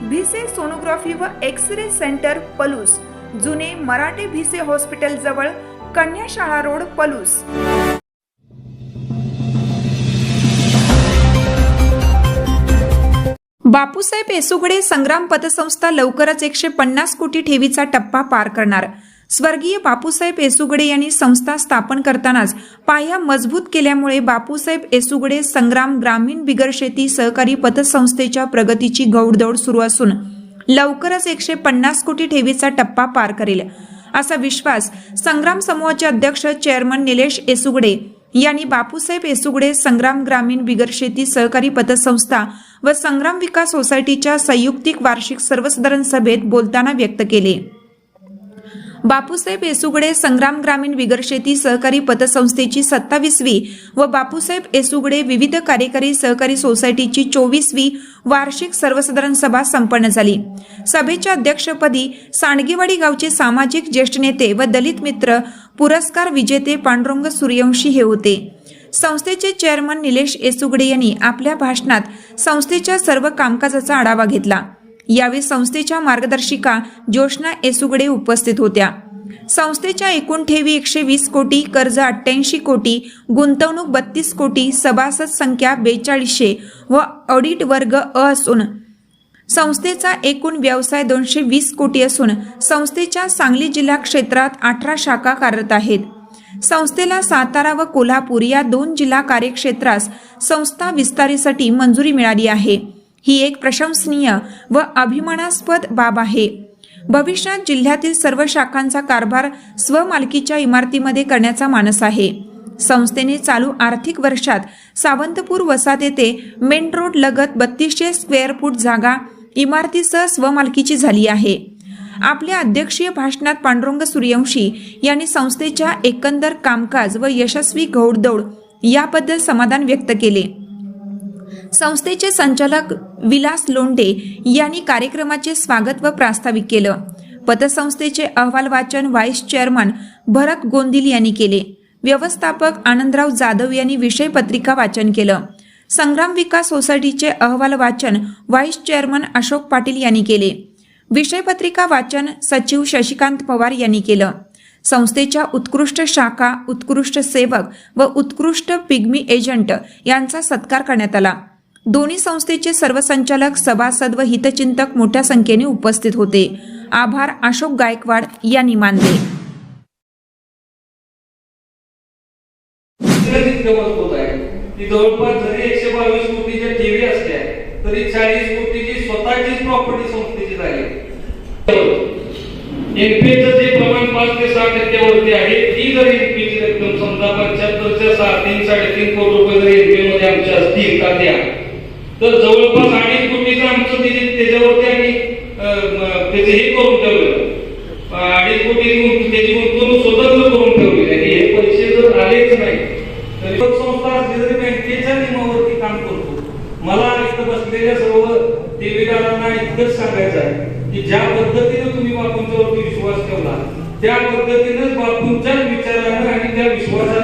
Bhise sonography व X ray centre Palus. जुने Marathe Bhise hospital जवळ कन्याशाळा रोड पलूस. बापूसाहेब येसुगडे संग्राम पतसंस्था लवकरच एकशे पन्नास कोटी ठेवीचा टप्पा पार करणार. स्वर्गीय बापूसाहेब येसुगडे यांनी संस्था स्थापन करतानाच पाया मजबूत केल्यामुळे बापूसाहेब येसुगडे संग्राम ग्रामीण बिगर शेती सहकारी पतसंस्थेच्या प्रगतीची गौडदौड सुरू असून लवकरच एकशे पन्नास कोटी ठेवीचा टप्पा पार करेल. असा विश्वास संग्राम समूहाचे अध्यक्ष चेअरमन निलेश येसुगडे यांनी बापूसाहेब येसुगडे संग्राम ग्रामीण बिगर शेती सहकारी पतसंस्था व संग्राम विकास सोसायटीच्या संयुक्तिक वार्षिक सर्वसाधारण सभेत बोलताना व्यक्त केले. बापूसाहेब येसुगडे संग्राम ग्रामीण विगरशेती सहकारी पतसंस्थेची सत्तावीसवी व बापूसाहेब येसुगडे विविध कार्यकारी सहकारी सोसायटीची चोवीसवी वार्षिक सर्वसाधारण सभा संपन्न झाली. सभेच्या अध्यक्षपदी सांडगेवाडी गावचे सामाजिक ज्येष्ठ नेते व दलित मित्र पुरस्कार विजेते पांडुरंग सूर्यवंशी हे होते. संस्थेचे चेअरमन निलेश येसुगडे यांनी आपल्या भाषणात संस्थेच्या सर्व कामकाजाचा आढावा घेतला. यावेळी संस्थेच्या मार्गदर्शिका जोशना येसुगडे उपस्थित होत्या. संस्थेच्या एकूण ठेवी एकशे वीस कोटी कर्ज अठ्ठ्याऐंशी कोटी गुंतवणूक बत्तीस कोटी सभासद संख्या बेचाळीसशे व ऑडिट वर्ग अ असून संस्थेचा एकूण व्यवसाय दोनशे वीस कोटी असून संस्थेच्या सांगली जिल्हा क्षेत्रात अठरा शाखा कार्यरत आहेत. संस्थेला सातारा व कोल्हापूर या दोन जिल्हा कार्यक्षेत्रास संस्था विस्तारीसाठी मंजुरी मिळाली आहे. ही एक प्रशंसनीय व अभिमानास्पद बाब आहे. भविष्यात जिल्ह्यातील सर्व शाखांचा कारभार स्वमालकीच्या इमारतीमध्ये करण्याचा मानस आहे. संस्थेने चालू आर्थिक वर्षात सावंतपूर वसात येथे मेन रोड लगत बत्तीसशे स्क्वेअर फूट जागा इमारतीसह स्वमालकीची झाली आहे. आपल्या अध्यक्षीय भाषणात पांडुरंग सूर्यवंशी यांनी संस्थेच्या एकंदर कामकाज व यशस्वी घोडदौड याबद्दल समाधान व्यक्त केले. संस्थेचे संचालक विलास लोंडे यांनी कार्यक्रमाचे स्वागत व प्रास्ताविक केलं. पतसंस्थेचे अहवाल वाचन व्हाईस चेअरमन भरत गोंदिल यांनी केले. व्यवस्थापक आनंदराव जाधव यांनी विषय पत्रिका वाचन केलं. संग्राम विकास सोसायटीचे अहवाल वाचन व्हाईस चेअरमन अशोक पाटील यांनी केले. विषय पत्रिका वाचन सचिव शशिकांत पवार यांनी केलं. संस्थेच्या उत्कृष्ट शाखा उत्कृष्ट सेवक व उत्कृष्ट पिग्मी एजंट यांचा सत्कार करण्यात आला. दोन्ही संस्थेचे सर्व संचालक सभासद व हितचिंतक मोठ्या संख्येने उपस्थित होते. आभार अशोक गायकवाड यांनी मानले. जवळपास जरी एकशे बावीस कोटीच्या असल्या तरी चाळीस कोटीची स्वतःचीच प्रॉपर्टी संस्थेची झाली जे प्रमाण पाच ते सहा टक्क्यावरती आहे ती जर एनपीची रक्कम समजा पंच्याहत्तरच्या सहा तीन साडेतीन कोटी रुपये जर एनपी मध्ये आमच्या असतील खात्या तर जवळपास अडीच कोटीचं आमचं तिथे त्याच्यावरती आम्ही त्याचं हे करून ठेवलं अं, अडीच कोटी त्याची गुंतवणूक स्वतंत्र करून ठेवली. आणि हे पैसे जर आलेच नाही तरी संस्था असली तरी बँकेच्या नियमावरती काम करतो. मला इथं बसलेल्या सर्व देवीदारांना इतकंच सांगायचं आहे की ज्या पद्धतीने तुम्ही बापूंच्यावरती विश्वास ठेवला त्या पद्धतीनेच बापूंच्याच विचारानं आणि त्या विश्वासानं